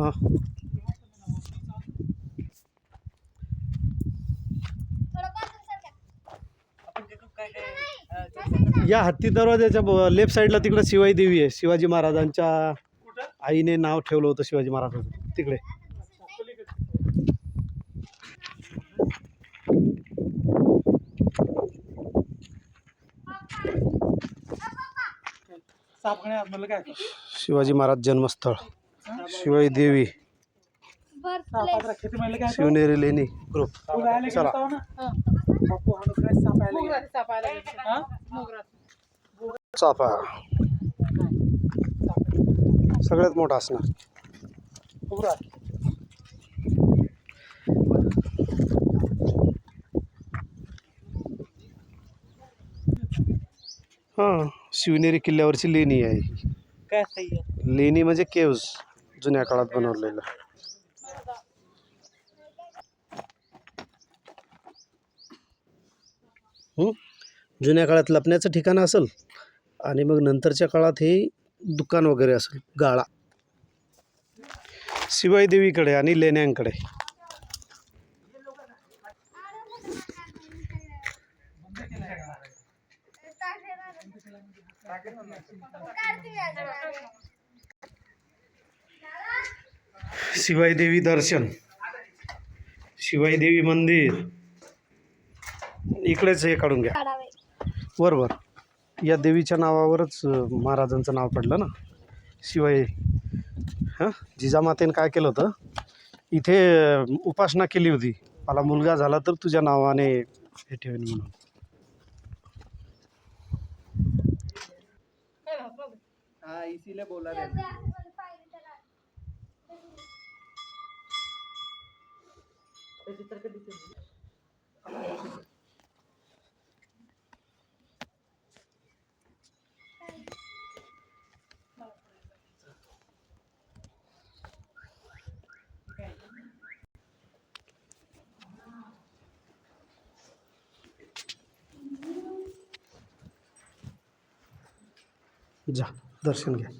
हां. या हत्ती दरवाजाच्या लेफ्ट साईडला तिकडे शिवाई देवी आहे. शिवाजी महाराजांच्या आईने नाव ठेवलं होतं शिवाजी महाराजांचं. तिकडे. शिवाजी महाराज जन्मस्थळ. शिवाई देवी शिवनेरी लेणी ग्रुप चला. चाफा सगळ्यात मोठा असणार. हां शिवनेरी किल्ल्यावरची लेणी आहे? लेणी म्हणजे केव्ज जुन्या काळात बनवलेलं. जुन्या काळात लपण्याचं ठिकाण असेल आणि मग नंतरच्या काळात हे दुकान वगैरे असेल गाळा. शिवाई देवीकडे आणि लेण्यांकडे. शिवाई देवी दर्शन. शिवाई देवी मंदिर. इकडेच हे काढून घ्या. बरोबर या देवीच्या नावावरच महाराजांचं नाव पडलं ना? शिवाई हां? जिजामातेनं काय केलं होतं? इथे उपासना केली होती. मला मुलगा झाला तर तुझ्या नावाने हे ठेवेन म्हणून. हा इसीलिए बोला रे जा दर्शन घ्या.